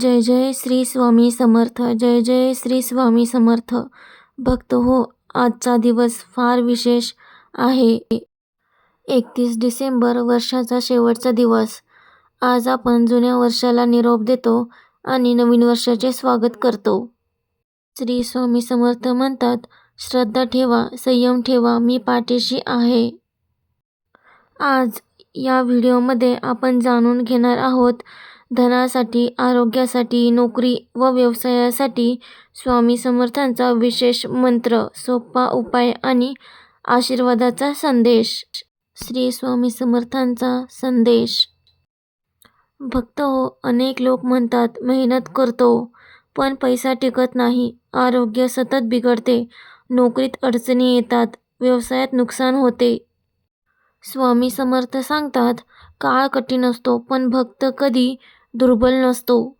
जय जय श्री स्वामी समर्थ जय जय श्री स्वामी समर्थ. भक्त हो आजचा दिवस फार विशेष आहे. एकतीस डिसेंबर वर्षाचा शेवटचा दिवस. आज आपण जुन्या वर्षाला निरोप देतो आणि नवीन वर्षाचे स्वागत करतो. श्री स्वामी समर्थ म्हणतात श्रद्धा ठेवा संयम ठेवा मी पाठीशी आहे. आज या व्हिडिओमध्ये आपण जाणून घेणार आहोत धनासाठी आरोग्यासाठी नोकरी व व्यवसायासाठी स्वामी समर्थांचा विशेष मंत्र सोपा उपाय आणि आशीर्वादाचा संदेश. श्री स्वामी समर्थांचा संदेश. भक्त हो अनेक लोक म्हणतात मेहनत करतो पण पैसा टिकत नाही. आरोग्य सतत बिघडते. नोकरीत अडचणी येतात. व्यवसायात नुकसान होते. स्वामी समर्थ सांगतात काळ कठीण असतो पण भक्त कधी दुर्बल नसतो.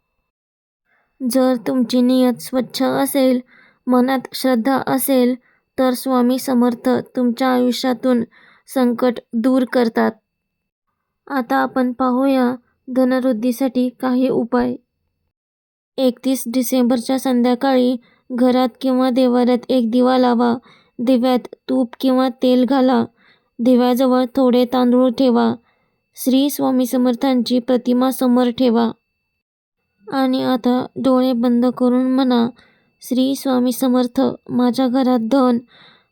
जर तुमची नियत स्वच्छ असेल मनात श्रद्धा असेल तर स्वामी समर्थ तुमच्या आयुष्यातून संकट दूर करतात. आता आपण पाहूया धनवृद्धीसाठी काही उपाय. एकतीस डिसेंबरच्या संध्याकाळी घरात किंवा देवाऱ्यात एक दिवा लावा. दिव्यात तूप किंवा तेल घाला. दिव्याजवळ थोडे तांदूळ ठेवा. श्री स्वामी समर्थांची प्रतिमा समोर ठेवा. आणि आता डोळे बंद करून म्हणा श्री स्वामी समर्थ माझ्या घरात धन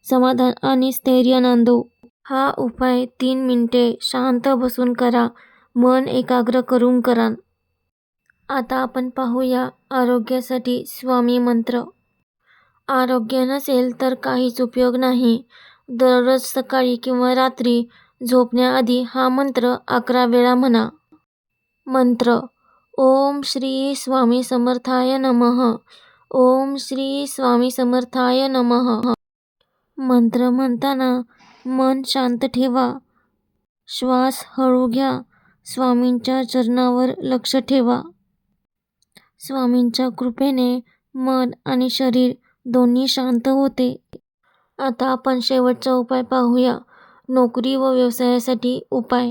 समाधान आणि स्थैर्य नांदो. हा उपाय तीन मिनटे शांत बसून करा मन एकाग्र करून करा. आता आपण पाहूया आरोग्यासाठी स्वामी मंत्र. आरोग्य नसेल तर काहीच उपयोग नाही. दररोज सकाळी किंवा रात्री झोपण्याआधी हा मंत्र अकरा वेळा म्हणा. मंत्र ओम श्री स्वामी समर्थाय नमः. ओम श्री स्वामी समर्थाय नमः. मंत्र म्हणताना मन शांत ठेवा. श्वास हळू घ्या. स्वामींच्या चरणावर लक्ष ठेवा. स्वामींच्या कृपेने मन आणि शरीर दोन्ही शांत होते. आता आपण शेवटचा उपाय पाहूया. नोकरी व व्यवसायासाठी उपाय.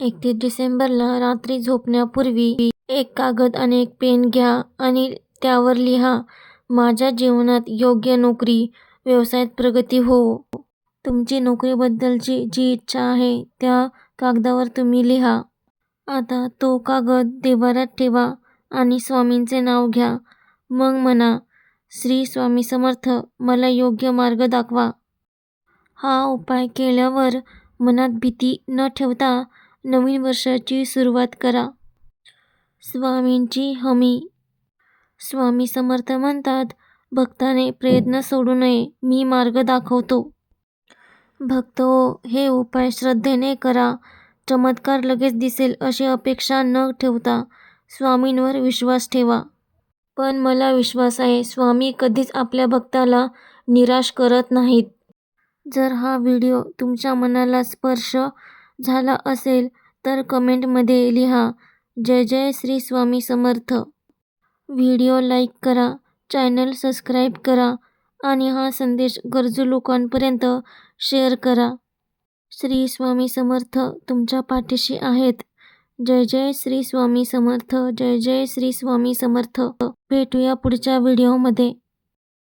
एकतीस डिसेंबरला रात्री झोपण्यापूर्वी एक कागद आणि एक पेन घ्या आणि त्यावर लिहा माझ्या जीवनात योग्य नोकरी व्यवसायात प्रगती हो. तुमची नोकरीबद्दलची जी इच्छा आहे त्या कागदावर तुम्ही लिहा. आता तो कागद देवारात ठेवा आणि स्वामींचे नाव घ्या. मग म्हणा श्री स्वामी समर्थ मला योग्य मार्ग दाखवा. हा उपाय केल्यावर मनात भीती न ठेवता नवीन वर्षाची सुरुवात करा. स्वामींची हमी. स्वामी समर्थ म्हणतात भक्ताने प्रयत्न सोडू नये मी मार्ग दाखवतो. भक्त हे उपाय श्रद्धेने करा. चमत्कार लगेच दिसेल अशी अपेक्षा न ठेवता स्वामींवर विश्वास ठेवा. पण मला विश्वास आहे स्वामी कधीच आपल्या भक्ताला निराश करत नाहीत. जर हा व्हिडिओ तुमच्या मनाला स्पर्श झाला असेल तर कमेंटमध्ये लिहा जय जय श्री स्वामी समर्थ. व्हिडिओ लाईक करा चॅनल सबस्क्राईब करा आणि हा संदेश गरजू लोकांपर्यंत शेअर करा. श्री स्वामी समर्थ तुमच्या पाठीशी आहेत. जय जय श्री स्वामी समर्थ जय जय श्री स्वामी समर्थ. भेटूया पुढच्या व्हिडिओमध्ये.